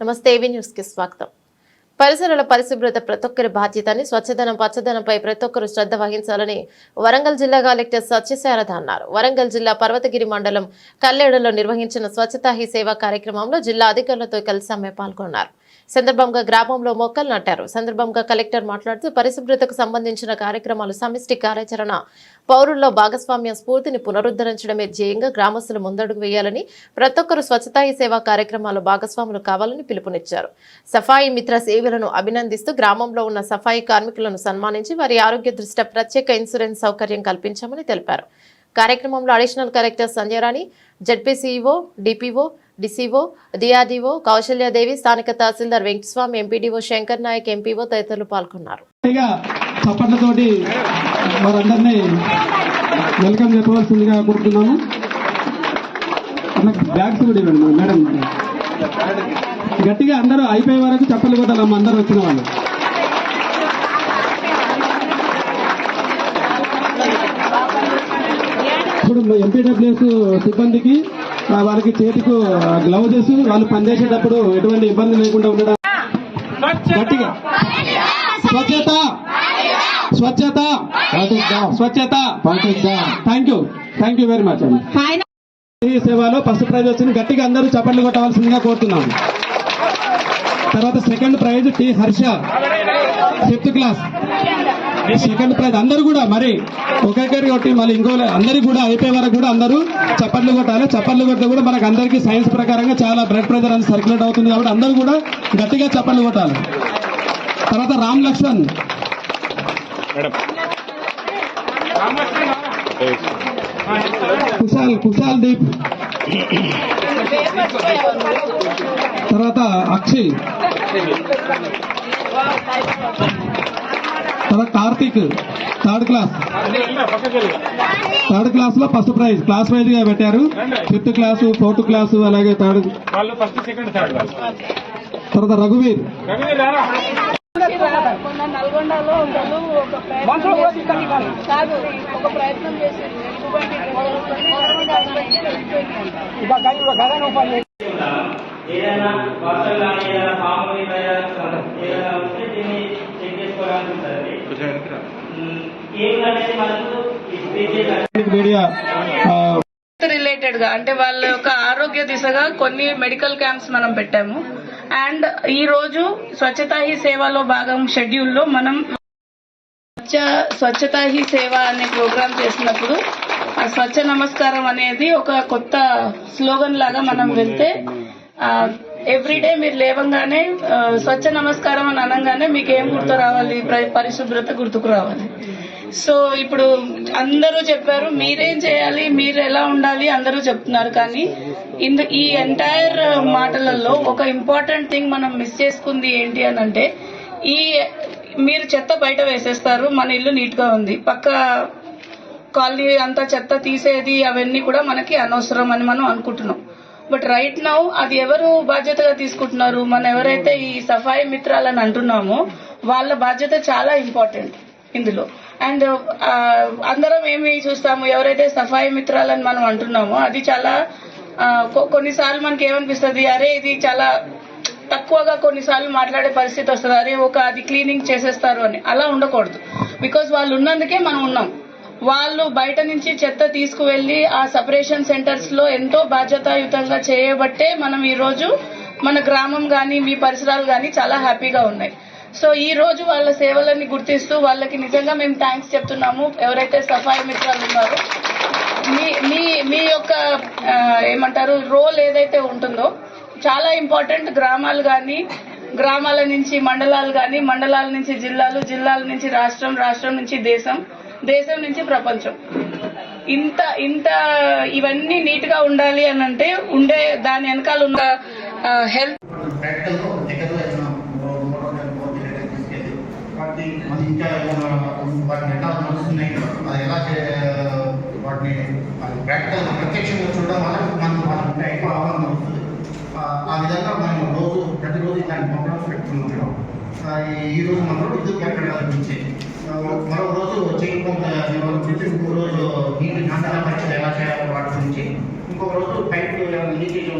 నమస్తే ఏవీ స్వాగతం. పరిసరాల పరిశుభ్రత ప్రతి ఒక్కరి బాధ్యతని స్వచ్ఛదనం పచ్చదనంపై ప్రతి ఒక్కరు శ్రద్ధ వహించాలని వరంగల్ జిల్లా కలెక్టర్ సత్యశారద అన్నారు. వరంగల్ జిల్లా పర్వతగిరి మండలం కల్లేడులో నిర్వహించిన స్వచ్ఛతా హీ సేవా కార్యక్రమంలో జిల్లా అధికారులతో కలిసి ఆమె పాల్గొన్నారు. సందర్భంగా గ్రామంలో మొక్కలు నాటారు. సందర్భంగా కలెక్టర్ మాట్లాడుతూ పరిశుభ్రతకు సంబంధించిన కార్యక్రమాలు సమిష్టి కార్యాచరణ పౌరుల్లో భాగస్వామ్య స్ఫూర్తిని పునరుద్ధరించడమే ధ్యేయంగా గ్రామస్తులు ముందడుగు వేయాలని ప్రతి ఒక్కరు స్వచ్ఛతాయి సేవా కార్యక్రమాల్లో భాగస్వాములు కావాలని పిలుపునిచ్చారు. సఫాయి మిత్ర సేవలను అభినందిస్తూ గ్రామంలో ఉన్న సఫాయి కార్మికులను సన్మానించి వారి ఆరోగ్య దృష్ట్యా ప్రత్యేక ఇన్సూరెన్స్ సౌకర్యం కల్పించామని తెలిపారు. కార్యక్రమంలో additional collector Sanjayarani ZPCO DPO DCO DRDO Kausalyadevi స్థానిక తహసీల్దార్ వెంకటస్వామి ఎంపీడీఓ శంకర్ నాయక్ ఎంపీఓ తదితరులు పాల్గొన్నారు. గట్టిగా చప్పట్లతోటి వారందరినీ వెల్కమ్ చెప్పవలసిందిగా కోరుతున్నాము బ్యాగ్స్ కూడా ఇవ్వండి మేడం. గట్టిగా అందరూ అయిపోయే వరకు చప్పట్లు కొట్టాలమ్మ అందరూ వచ్చిన వాళ్ళు. ఇప్పుడు ఎంపీడబ్ల్యూఎస్ సిబ్బందికి వాళ్ళకి చేతికు గ్లౌజెస్ వాళ్ళు పనిచేసేటప్పుడు ఎటువంటి ఇబ్బంది లేకుండా ఉండడం. గట్టిగా. స్వచ్ఛత. స్వచ్ఛత. స్వచ్ఛత. Thank you thank you very much అండి సేవలో ఫస్ట్ ప్రైజ్ వచ్చింది. గట్టిగా అందరూ చప్పట్లు కొట్టవలసిందిగా కోరుతున్నాను తర్వాత second prize T Harsha fifth class. Second prize అందరూ కూడా మరి ఒక్కొక్కరి కొట్టి మళ్ళీ ఇంకో అందరికి కూడా అయిపోయే వరకు కూడా అందరూ చప్పట్లు కొట్టాలి. చప్పట్లు కొట్టడం కూడా మనకు అందరికీ సైన్స్ ప్రకారంగా చాలా బ్లడ్ ప్రెషర్ అనేది సర్క్యులేట్ అవుతుంది కాబట్టి అందరూ కూడా గట్టిగా చప్పట్లు కొట్టాలి. తర్వాత రామ్ లక్ష్మణ్. కుశాల్ కుశాల్ దీప్. తర్వాత అక్షయ్. తర్వాత కార్తీక్ థర్డ్ క్లాస్. థర్డ్ క్లాస్లో ఫస్ట్ ప్రైజ్. క్లాస్ వైజ్గా పెట్టారు. ఫిఫ్త్ క్లాస్ ఫోర్త్ క్లాస్ అలాగే థర్డ్. వాళ్ళు ఫస్ట్ సెకండ్ థర్డ్ తర్వాత రఘువీర్. నల్గొండలో ఒక ప్రయత్నం కాదు ఒక ప్రయత్నం ఏదైనా వాటర్ కానీ ఏదైనా పాము ఏదైనా ఉంటే దీన్ని మీడియా రిలేటెడ్గా అంటే వాళ్ళ యొక్క ఆరోగ్య దిశగా కొన్ని మెడికల్ క్యాంప్స్ మనం పెట్టాము. అండ్ ఈ రోజు స్వచ్ఛతా హీ సేవలో భాగం షెడ్యూల్లో మనం స్వచ్ఛ స్వచ్ఛతా హీ సేవ అనే ప్రోగ్రామ్ చేసినప్పుడు ఆ స్వచ్ఛ నమస్కారం అనేది ఒక కొత్త స్లోగన్ లాగా మనం వెళ్తే ఎవ్రీడే మీరు లేవంగానే స్వచ్ఛ నమస్కారం అని అనగానే మీకు ఏం గుర్తు రావాలి? ప్ర- పరిశుభ్రత గుర్తుకు రావాలి. సో ఇప్పుడు అందరూ చెప్పారు మీరేం చేయాలి? మీరు ఎలా ఉండాలి? అందరూ చెప్తున్నారు. కానీ ఇందు ఈ ఎంటైర్ మాటలలో ఒక ఇంపార్టెంట్ థింగ్ మనం మిస్ చేసుకుంది ఏంటి అని అంటే ఈ మీరు చెత్త బయట వేసేస్తారు మన ఇల్లు నీట్గా ఉంది. పక్క కాలనీ అంతా చెత్త తీసేది అవన్నీ కూడా మనకి అనవసరం అని మనం అనుకుంటున్నాం. బట్ రైట్ నౌ అది ఎవరు బాధ్యతగా తీసుకుంటున్నారు? మనం ఎవరైతే ఈ సఫాయి మిత్రాలని అంటున్నామో వాళ్ళ బాధ్యత చాలా ఇంపార్టెంట్ ఇందులో. అండ్ uh, అందరం ఏమి చూస్తాము? ఎవరైతే సఫాయి మిత్రాలని మనం అంటున్నామో అది చాలా కొన్నిసార్లు మనకి ఏమనిపిస్తుంది? అరే ఇది చాలా తక్కువగా కొన్నిసార్లు మాట్లాడే పరిస్థితి వస్తుంది. అరే ఒక అది క్లీనింగ్ చేసేస్తారు అని. అలా ఉండకూడదు. బికాస్ వాళ్ళు ఉన్నందుకే మనం ఉన్నాం. వాళ్ళు బయట నుంచి చెత్త తీసుకువెళ్ళి ఆ సపరేషన్ సెంటర్స్లో ఎంతో బాధ్యతాయుతంగా చేయబట్టే మనం ఈ రోజు మన గ్రామం గాని మీ పరిసరాలు గాని చాలా హ్యాపీగా ఉన్నాయి. సో ఈ రోజు వాళ్ళ సేవలని గుర్తిస్తూ వాళ్ళకి నిజంగా మేము థ్యాంక్స్ చెప్తున్నాము. ఎవరైతే సఫాయి మిత్రాలు ఉన్నారో మీ మీ మీ యొక్క ఏమంటారు రోల్ ఏదైతే ఉంటుందో చాలా ఇంపార్టెంట్ గ్రామాలు కానీ గ్రామాల నుంచి మండలాలు కానీ మండలాల నుంచి జిల్లాలు జిల్లాల నుంచి రాష్ట్రం రాష్ట్రం నుంచి దేశం దేశం నుంచి ప్రపంచం. ఇంత ఇంత ఇవన్నీ నీట్గా ఉండాలి అని అంటే ఉండే దాని వెనకాల ఉన్న హెల్త్. వాటిని ప్రాక్టికల్ ప్రత్యక్షంగా చూడడం వల్ల మనకు మనకు ఎక్కువ అవగాహన వస్తుంది ఆ విధంగా మనం రోజు ప్రతిరోజు దాన్ని ప్రోగ్రామ్స్ పెట్టుకుంటున్నాం. ఈ రోజు మనం విద్యుత్ ఎక్కడ గురించి ఆ, మరో రోజు చెక్ పంప్ నిర్వహణ ఇంకో రోజు నీటి నాణ్యత పరీక్షలు ఎలా చేయాలో వాటి గురించి. ఇంకొక రోజు పైపు లీకేజ్